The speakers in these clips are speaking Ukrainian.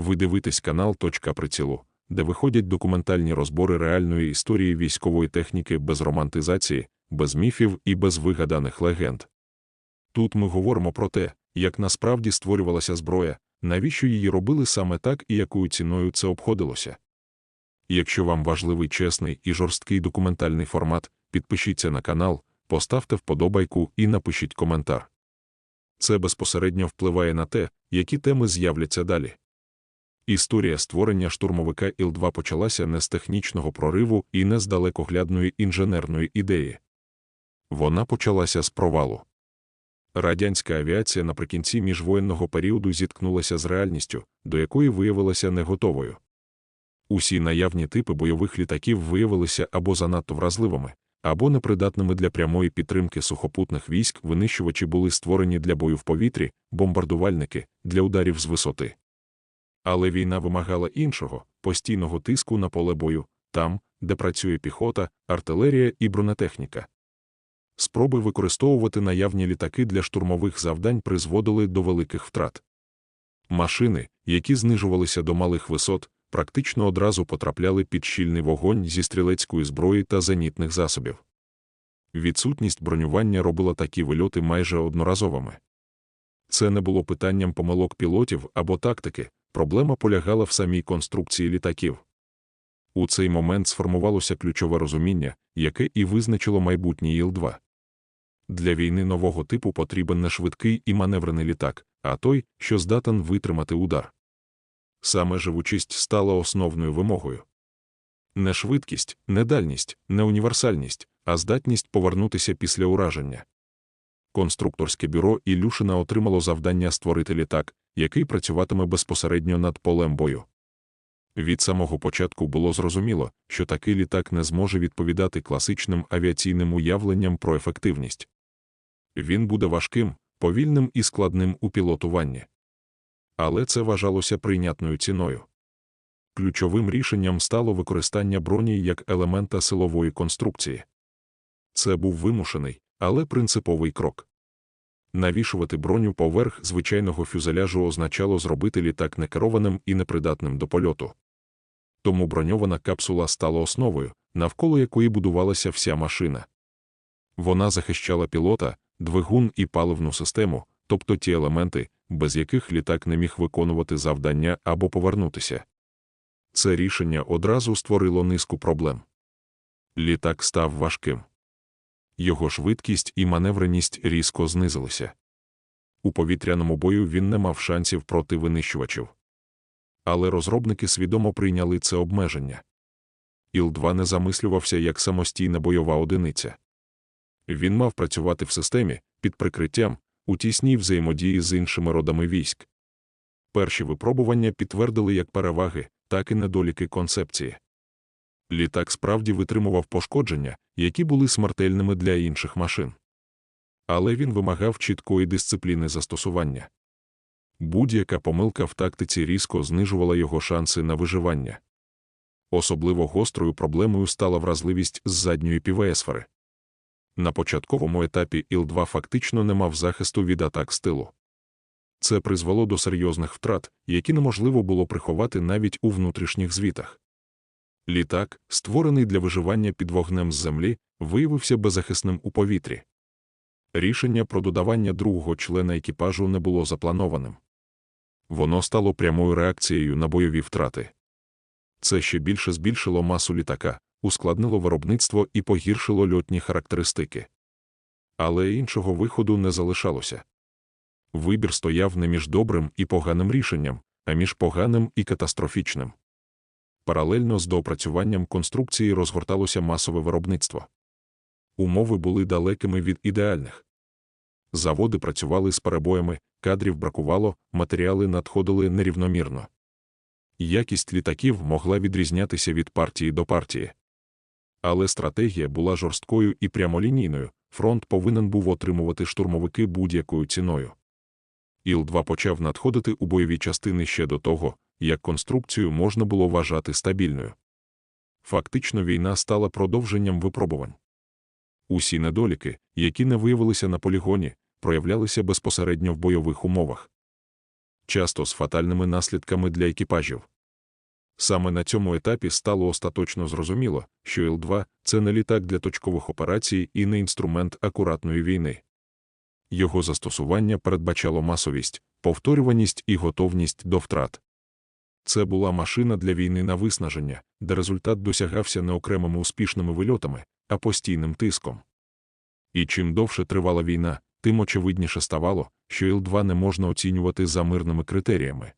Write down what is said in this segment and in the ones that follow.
Ви дивитесь канал Точка прицілу, де виходять документальні розбори реальної історії військової техніки без романтизації, без міфів і без вигаданих легенд. Тут ми говоримо про те, як насправді створювалася зброя, навіщо її робили саме так і якою ціною це обходилося. Якщо вам важливий чесний і жорсткий документальний формат, підпишіться на канал, поставте вподобайку і напишіть коментар. Це безпосередньо впливає на те, які теми з'являться далі. Історія створення штурмовика Іл-2 почалася не з технічного прориву і не з далекоглядної інженерної ідеї. Вона почалася з провалу. Радянська авіація наприкінці міжвоєнного періоду зіткнулася з реальністю, до якої виявилася не готовою. Усі наявні типи бойових літаків виявилися або занадто вразливими, або непридатними для прямої підтримки сухопутних військ винищувачі були створені для бою в повітрі, бомбардувальники для ударів з висоти. Але війна вимагала іншого постійного тиску на поле бою, там, де працює піхота, артилерія і бронетехніка. Спроби використовувати наявні літаки для штурмових завдань призводили до великих втрат. Машини, які знижувалися до малих висот, практично одразу потрапляли під щільний вогонь зі стрілецької зброї та зенітних засобів. Відсутність бронювання робила такі вильоти майже одноразовими. Це не було питанням помилок пілотів або тактики, проблема полягала в самій конструкції літаків. У цей момент сформувалося ключове розуміння, яке і визначило майбутнє Іл-2. Для війни нового типу потрібен не швидкий і маневрений літак, а той, що здатен витримати удар. Саме живучість стала основною вимогою. Не швидкість, не дальність, не універсальність, а здатність повернутися після ураження. Конструкторське бюро Ілюшина отримало завдання створити літак, який працюватиме безпосередньо над полем бою. Від самого початку було зрозуміло, що такий літак не зможе відповідати класичним авіаційним уявленням про ефективність. Він буде важким, повільним і складним у пілотуванні. Але це вважалося прийнятною ціною. Ключовим рішенням стало використання броні як елемента силової конструкції. Це був вимушений, але принциповий крок. Навішувати броню поверх звичайного фюзеляжу означало зробити літак некерованим і непридатним до польоту. Тому броньована капсула стала основою, навколо якої будувалася вся машина. Вона захищала пілота, двигун і паливну систему, тобто ті елементи, без яких літак не міг виконувати завдання або повернутися. Це рішення одразу створило низку проблем. Літак став важким. Його швидкість і маневреність різко знизилися. У повітряному бою він не мав шансів проти винищувачів. Але розробники свідомо прийняли це обмеження. Іл-2 не замислювався як самостійна бойова одиниця. Він мав працювати в системі під прикриттям у тісній взаємодії з іншими родами військ. Перші випробування підтвердили як переваги, так і недоліки концепції. Літак справді витримував пошкодження, які були смертельними для інших машин. Але він вимагав чіткої дисципліни застосування. Будь-яка помилка в тактиці різко знижувала його шанси на виживання. Особливо гострою проблемою стала вразливість з задньої півесфери. На початковому етапі Іл-2 фактично не мав захисту від атак стилу. Це призвело до серйозних втрат, які неможливо було приховати навіть у внутрішніх звітах. Літак, створений для виживання під вогнем з землі, виявився беззахисним у повітрі. Рішення про додавання другого члена екіпажу не було запланованим. Воно стало прямою реакцією на бойові втрати. Це ще більше збільшило масу літака, ускладнило виробництво і погіршило льотні характеристики. Але іншого виходу не залишалося. Вибір стояв не між добрим і поганим рішенням, а між поганим і катастрофічним. Паралельно з доопрацюванням конструкції розгорталося масове виробництво. Умови були далекими від ідеальних. Заводи працювали з перебоями, кадрів бракувало, матеріали надходили нерівномірно. Якість літаків могла відрізнятися від партії до партії. Але стратегія була жорсткою і прямолінійною, фронт повинен був отримувати штурмовики будь-якою ціною. Іл-2 почав надходити у бойові частини ще до того, як конструкцію можна було вважати стабільною. Фактично війна стала продовженням випробувань. Усі недоліки, які не виявилися на полігоні, проявлялися безпосередньо в бойових умовах. часто з фатальними наслідками для екіпажів. Саме на цьому етапі стало остаточно зрозуміло, що Іл-2 – це не літак для точкових операцій і не інструмент акуратної війни. Його застосування передбачало масовість, повторюваність і готовність до втрат. Це була машина для війни на виснаження, де результат досягався не окремими успішними вильотами, а постійним тиском. І чим довше тривала війна, тим очевидніше ставало, що Іл-2 не можна оцінювати за мирними критеріями.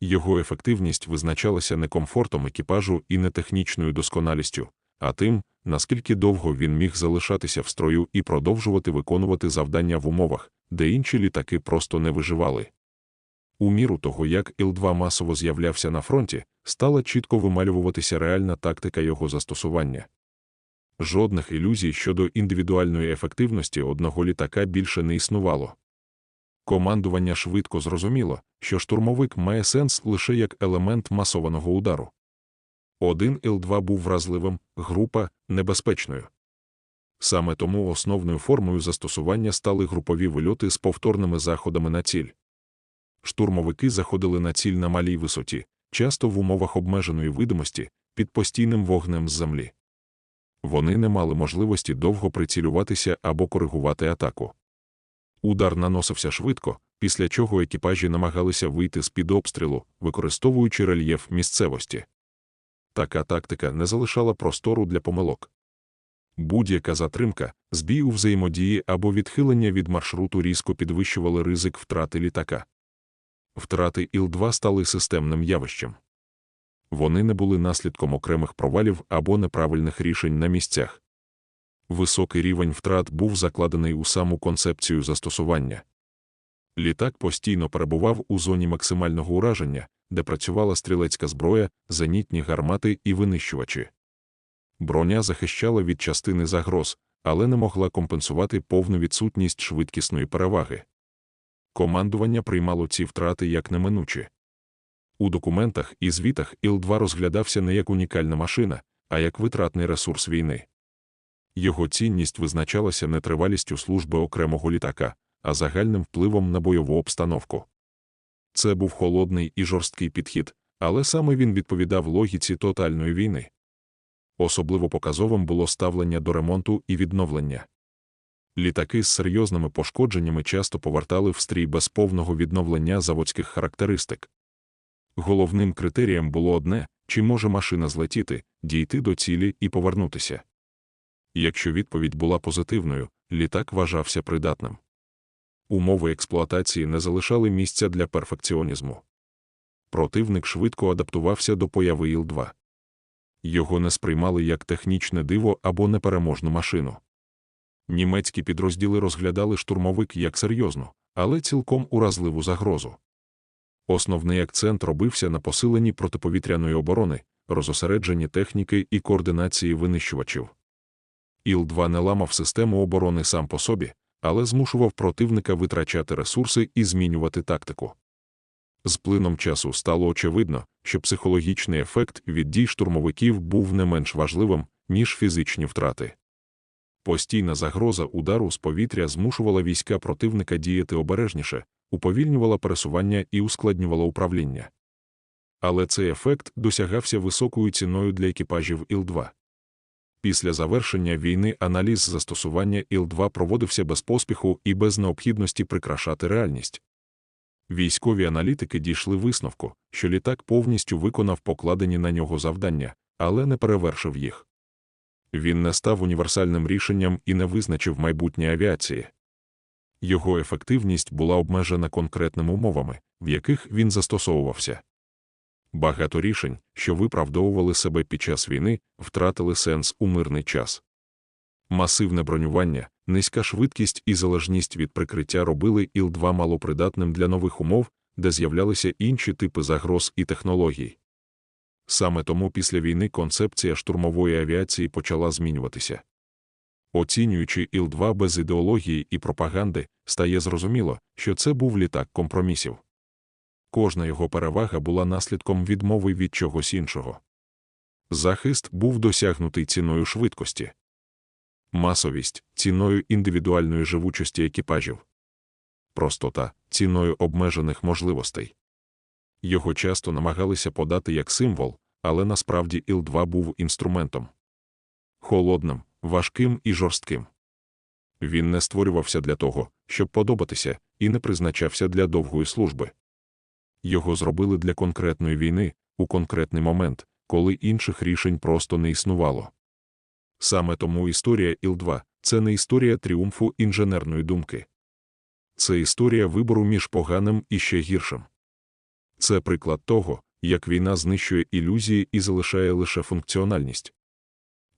Його ефективність визначалася не комфортом екіпажу і не технічною досконалістю, а тим, наскільки довго він міг залишатися в строю і продовжувати виконувати завдання в умовах, де інші літаки просто не виживали. У міру того, як Іл-2 масово з'являвся на фронті, стала чітко вималюватися реальна тактика його застосування. Жодних ілюзій щодо індивідуальної ефективності одного літака більше не існувало. Командування швидко зрозуміло, що штурмовик має сенс лише як елемент масованого удару. Один Л2 був вразливим, група небезпечною. Саме тому основною формою застосування стали групові вильоти з повторними заходами на ціль. Штурмовики заходили на ціль на малій висоті, часто в умовах обмеженої видимості, під постійним вогнем з землі. Вони не мали можливості довго прицілюватися або коригувати атаку. Удар наносився швидко, після чого екіпажі намагалися вийти з під обстрілу, використовуючи рельєф місцевості. Така тактика не залишала простору для помилок. Будь-яка затримка, збій у взаємодії або відхилення від маршруту різко підвищували ризик втрати літака. Втрати Іл-2 стали системним явищем. Вони не були наслідком окремих провалів або неправильних рішень на місцях. Високий рівень втрат був закладений у саму концепцію застосування. Літак постійно перебував у зоні максимального ураження, де працювала стрілецька зброя, зенітні гармати і винищувачі. Броня захищала від частини загроз, але не могла компенсувати повну відсутність швидкісної переваги. Командування приймало ці втрати як неминучі. У документах і звітах Іл-2 розглядався не як унікальна машина, а як витратний ресурс війни. Його цінність визначалася не тривалістю служби окремого літака, а загальним впливом на бойову обстановку. Це був холодний і жорсткий підхід, але саме він відповідав логіці тотальної війни. Особливо показовим було ставлення до ремонту і відновлення. Літаки з серйозними пошкодженнями часто повертали в стрій без повного відновлення заводських характеристик. Головним критерієм було одне чи може машина злетіти, дійти до цілі і повернутися. Якщо відповідь була позитивною, літак вважався придатним. Умови експлуатації не залишали місця для перфекціонізму. Противник швидко адаптувався до появи Іл-2. Його не сприймали як технічне диво або непереможну машину. Німецькі підрозділи розглядали штурмовик як серйозну, але цілком уразливу загрозу. Основний акцент робився на посиленні протиповітряної оборони, розосередженні техніки і координації винищувачів. Іл-2 не ламав систему оборони сам по собі, але змушував противника витрачати ресурси і змінювати тактику. З плином часу стало очевидно, що психологічний ефект від дій штурмовиків був не менш важливим, ніж фізичні втрати. Постійна загроза удару з повітря змушувала війська противника діяти обережніше, уповільнювала пересування і ускладнювала управління. Але цей ефект досягався високою ціною для екіпажів Іл-2. Після завершення війни аналіз застосування Іл-2 проводився без поспіху і без необхідності прикрашати реальність. Військові аналітики дійшли висновку, що літак повністю виконав покладені на нього завдання, але не перевершив їх. Він не став універсальним рішенням і не визначив майбутнє авіації. Його ефективність була обмежена конкретними умовами, в яких він застосовувався. Багато рішень, що виправдовували себе під час війни, втратили сенс у мирний час. Масивне бронювання, низька швидкість і залежність від прикриття робили Іл-2 малопридатним для нових умов, де з'являлися інші типи загроз і технологій. Саме тому після війни концепція штурмової авіації почала змінюватися. Оцінюючи Іл-2 без ідеології і пропаганди, стає зрозуміло, що це був літак компромісів. Кожна його перевага була наслідком відмови від чогось іншого. Захист був досягнутий ціною швидкості, масовість ціною індивідуальної живучості екіпажів. простота ціною обмежених можливостей. Його часто намагалися подати як символ, але насправді Іл-2 був інструментом холодним, важким і жорстким. Він не створювався для того, щоб подобатися, і не призначався для довгої служби. Його зробили для конкретної війни у конкретний момент, коли інших рішень просто не існувало. Саме тому історія Іл-2 це не історія тріумфу інженерної думки. Це історія вибору між поганим і ще гіршим. Це приклад того, як війна знищує ілюзії і залишає лише функціональність.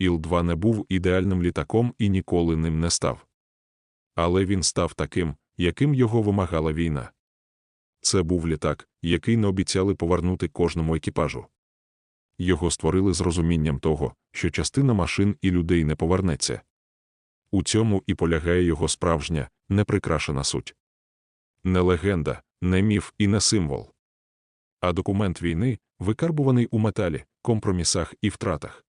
Іл-2 не був ідеальним літаком і ніколи ним не став. Але він став таким, яким його вимагала війна. Це був літак, який не обіцяли повернути кожному екіпажу. Його створили з розумінням того, що частина машин і людей не повернеться. У цьому і полягає його справжня, неприкрашена суть. Не легенда, не міф і не символ. А документ війни, викарбуваний у металі, компромісах і втратах.